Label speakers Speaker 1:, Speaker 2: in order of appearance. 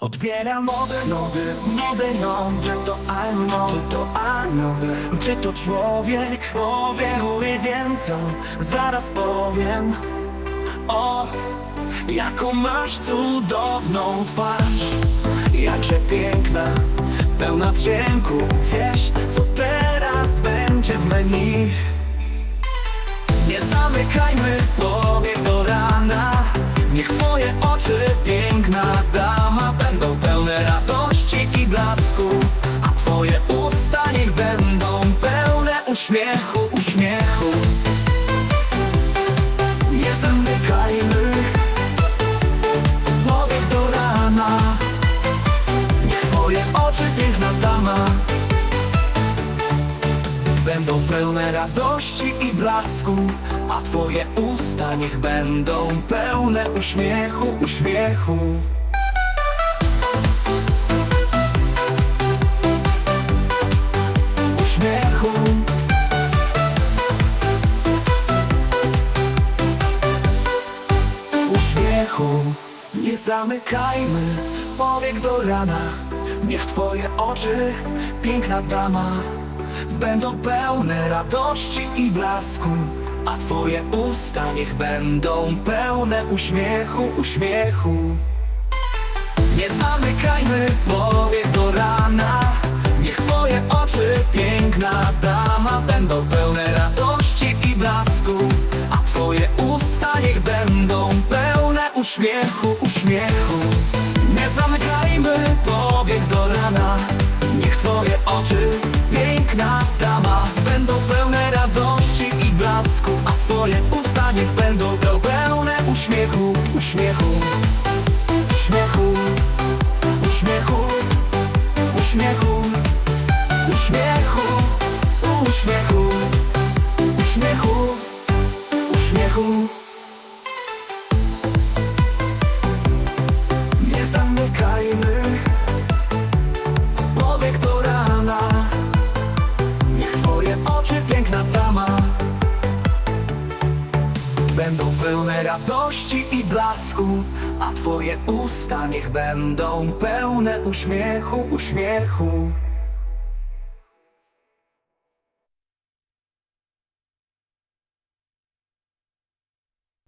Speaker 1: Odbieram nowy, nowy nom Czy to czy to anioł. Czy to człowiek, człowiek Z góry wiem co, zaraz powiem. O, jaką masz cudowną twarz. Jakże piękna, pełna wdzięku Wiesz, pełne uśmiechu, Nie zamykajmy powiek do rana. Niech twoje oczy, piękna dama. Będą pełne radości i blasku A twoje usta niech będą pełne uśmiechu Uśmiechu Uśmiechu Nie zamykajmy powiek do rana. Niech twoje oczy, piękna dama Będą pełne radości i blasku. A twoje usta niech będą pełne uśmiechu, uśmiechu. Nie zamykajmy uśmiechu, uśmiechu. Nie zamykajmy powiek do rana. Niech twoje oczy, piękna dama Będą pełne radości i blasku A twoje usta niech będą pełne uśmiechu, uśmiechu. Uśmiechu, uśmiechu, uśmiechu. Uśmiechu, uśmiechu, uśmiechu, uśmiechu Będą pełne radości i blasku A twoje usta niech będą pełne uśmiechu, uśmiechu